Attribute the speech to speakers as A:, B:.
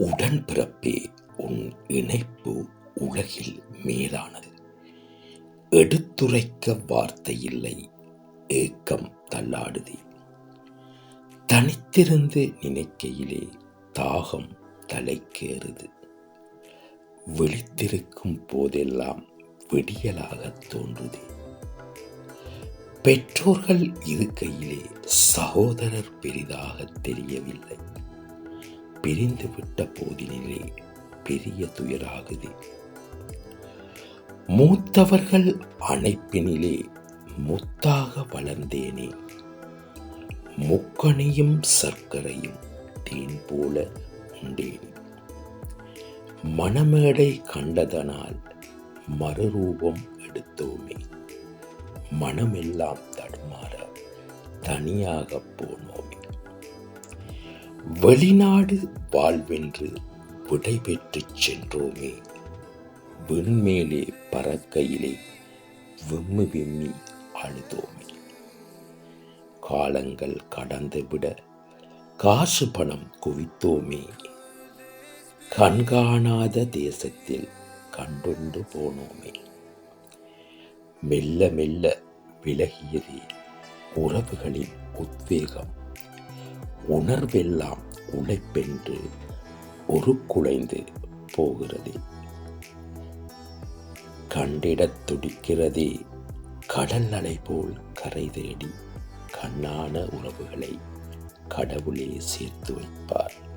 A: உடன்பிறப்பே உன் இணைப்பு உலகில் மேலானது. எடுத்துரைக்க வார்த்தை இல்லை ஏக்கம் தள்ளாடுதே. தனித்திருந்து நினைக்கையிலே தாகம் தலைக்கேறுது. விழித்திருக்கும் போதெல்லாம் விடியலாக தோன்றுதே. பெற்றோர்கள் இருக்கையிலே சகோதரர் பெரிதாக தெரியவில்லை. பிரிந்து விட்ட போதினிலே பெரிய துயராகுது. மூத்தவர்கள் அணைப்பினிலே முத்தாக வளர்ந்தேனே. முக்கணியும் சர்க்கரையும் தேன் போல உண்டேன். மணமேடை கண்டதனால் மறுரூபம் எடுத்தோமே. மனமெல்லாம் தடுமாற தனியாக போனோமே. வெளிநாடு வாழ்வென்று விடைபெற்று சென்றோமே. விண்மேலே பறக்கையிலே விம்மி விம்மி அழுதோமே. காலங்கள் கடந்துவிட காசு பணம் குவித்தோமே. கண்காணாத தேசத்தில் கண்டுண்டு போனோமே. மெல்ல மெல்ல விலகியதே உறவுகளில் உத்வேகம் உணர்வெல்லாம் உழைப்பென்று ஒரு குலைந்து போகிறது. கண்டிடத் துடிக்கிறதே கடல் அலை போல் கரை தேடி கண்ணான உறவுகளை கடவுளே சேர்த்து வைப்பார்.